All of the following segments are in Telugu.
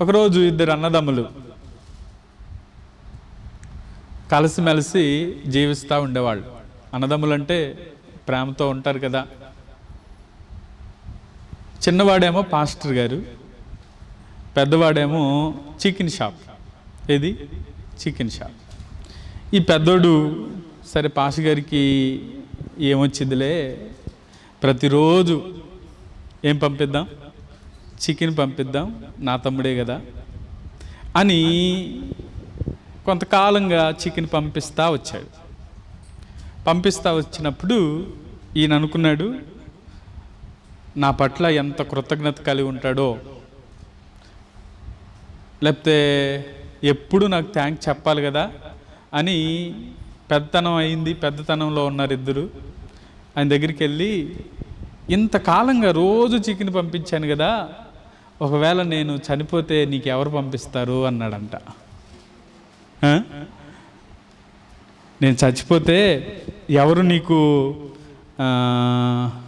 ఒకరోజు ఇద్దరు అన్నదమ్ములు కలిసిమెలిసి జీవిస్తూ ఉండేవాళ్ళు. అన్నదమ్ములు అంటే ప్రేమతో ఉంటారు కదా. చిన్నవాడేమో పాస్టర్ గారు పెద్దవాడేమో చికెన్ షాప్. ఏది? Chicken shop. ఈ పెద్దోడు సరే పాస్ గారికి ఏమొచ్చిందిలే ప్రతిరోజు ఏం పంపిద్దాం? చికెన్ పంపిద్దాం నా తమ్ముడే కదా అని కొంతకాలంగా చికెన్ పంపిస్తా వచ్చాడు. పంపిస్తా వచ్చినప్పుడు ఈయన అనుకున్నాడు నా పట్ల ఎంత కృతజ్ఞత కలిగి ఉంటాడో. లేకపోతే ఎప్పుడు నాకు థ్యాంక్ చెప్పాలి కదా అని పెద్దతనం అయింది పెద్దతనంలో ఉన్నారు ఇద్దరు. ఆయన దగ్గరికి వెళ్ళి ఇంతకాలంగా రోజు చికెన్ పంపించాను కదా ఒకవేళ నేను చనిపోతే నీకు ఎవరు పంపిస్తారు అన్నాడంట. నేను చచ్చిపోతే ఎవరు నీకు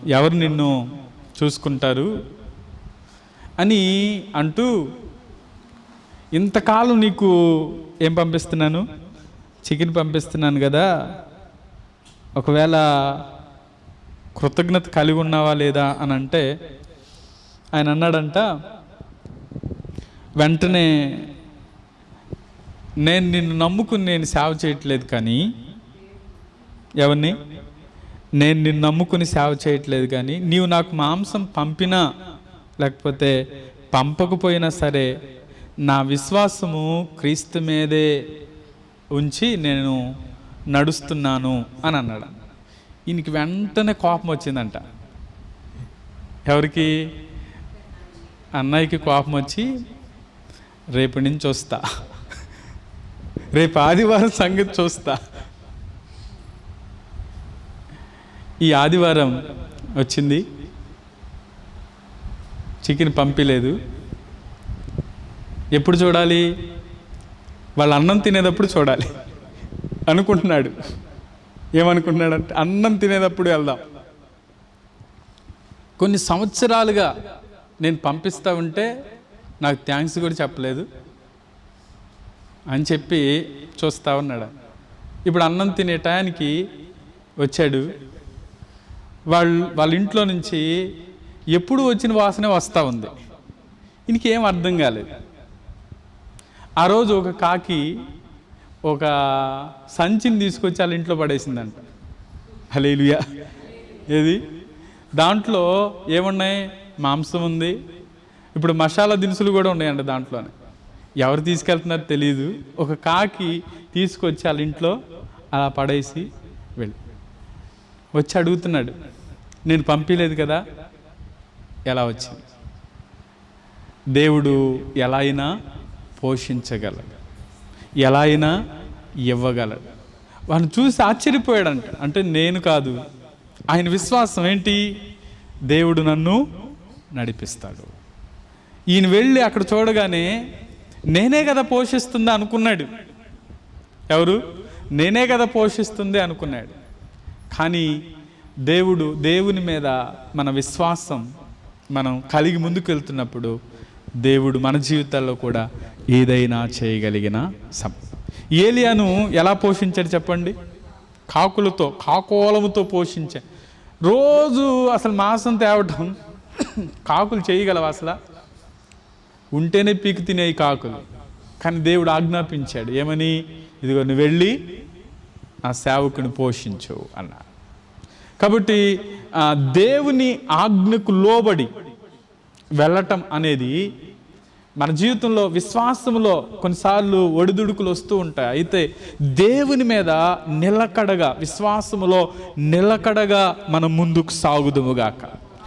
ఎవరు నిన్ను చూసుకుంటారు అని అంటూ ఇంతకాలం నీకు ఏం పంపిస్తున్నాను? చికెన్ పంపిస్తున్నాను కదా ఒకవేళ కృతజ్ఞత కలిగి ఉన్నావా లేదా అని అంటే ఆయన అన్నాడంట వెంటనే నేను నిన్ను నమ్ముకుని నేను సేవ చేయట్లేదు కానీ ఎవరిని? నేను నిన్ను నమ్ముకుని సేవ చేయట్లేదు కానీ నీవు నాకు మాంసం పంపినా లేకపోతే పంపకపోయినా సరే నా విశ్వాసము క్రీస్తు మీదే ఉంచి నేను నడుస్తున్నాను అని అన్నాడు ఈయనకి వెంటనే కోపం వచ్చిందంట. ఎవరికి? అన్నయ్యకి కోపం వచ్చి రేపు నుంచి వస్తా. రేపు ఆదివారం సంగతి చూస్తా. ఈ ఆదివారం వచ్చింది. చికెన్ పంపిలేదు. ఎప్పుడు చూడాలి? వాళ్ళ అన్నం తినేటప్పుడు చూడాలి. అనుకుంటున్నాడు. ఏమనుకుంటున్నాడంటే అన్నం తినేటప్పుడు వెళ్దాం. కొన్ని సంవత్సరాలుగా నేను పంపిస్తా ఉంటే నాకు థ్యాంక్స్ కూడా చెప్పలేదు అని చెప్పి చూస్తా ఉన్నాడు. ఇప్పుడు అన్నం తినే టయానికి వచ్చాడు. వాళ్ళు వాళ్ళ ఇంట్లో నుంచి ఎప్పుడు వచ్చిన వాసనే వస్తూ ఉంది. ఇంకేం అర్థం కాలేదు. ఆ రోజు ఒక కాకి ఒక సంచిని తీసుకొచ్చి వాళ్ళ ఇంట్లో పడేసిందంట. హలేలుయా ఏది? దాంట్లో ఏమున్నాయి? మాంసం ఉంది. ఇప్పుడు మసాలా దినుసులు కూడా ఉన్నాయంట దాంట్లోనే. ఎవరు తీసుకెళ్తున్నారో తెలియదు ఒక కాకి తీసుకొచ్చి వాళ్ళ ఇంట్లో అలా పడేసి వెళ్ళి. వచ్చి అడుగుతున్నాడు. నేను పంపించలేదు కదా. ఎలా వచ్చింది? దేవుడు ఎలా అయినా పోషించగలడు. ఎలా అయినా ఇవ్వగలడు. వాడిని చూసి ఆశ్చర్యపోయాడంట. అంటే నేను కాదు. ఆయన విశ్వాసం ఏంటి? దేవుడు నన్ను నడిపిస్తాడు. ఈయన వెళ్ళి అక్కడ చూడగానే నేనే కదా పోషిస్తుందా అనుకున్నాడు. ఎవరు? నేనే కదా పోషిస్తుంది అనుకున్నాడు. కానీ దేవుడు దేవుని మీద మన విశ్వాసం మనం కలిగి ముందుకు వెళ్తున్నప్పుడు దేవుడు మన జీవితాల్లో కూడా ఏదైనా చేయగలిగిన సం ఏలియాను ఎలా పోషించాడు చెప్పండి? కాకులతో కాకోలముతో పోషించా. రోజు అసలు మాంసం తేవటం కాకులు చేయగలవా అసలు? ఉంటేనే పీకు తినేయి కాకులు. కానీ దేవుడు ఆజ్ఞాపించాడు ఏమని? ఇదిగో నువ్వు వెళ్ళి ఆ సేవకుని పోషించు అన్నా కాబట్టి దేవుని ఆజ్ఞకు లోబడి వెళ్ళటం అనేది మన జీవితంలో విశ్వాసంలో కొన్నిసార్లు ఒడిదుడుకులు వస్తూ ఉంటాయి. అయితే దేవుని మీద నిలకడగా విశ్వాసములో నిలకడగా మనం ముందుకు సాగుదుముగాక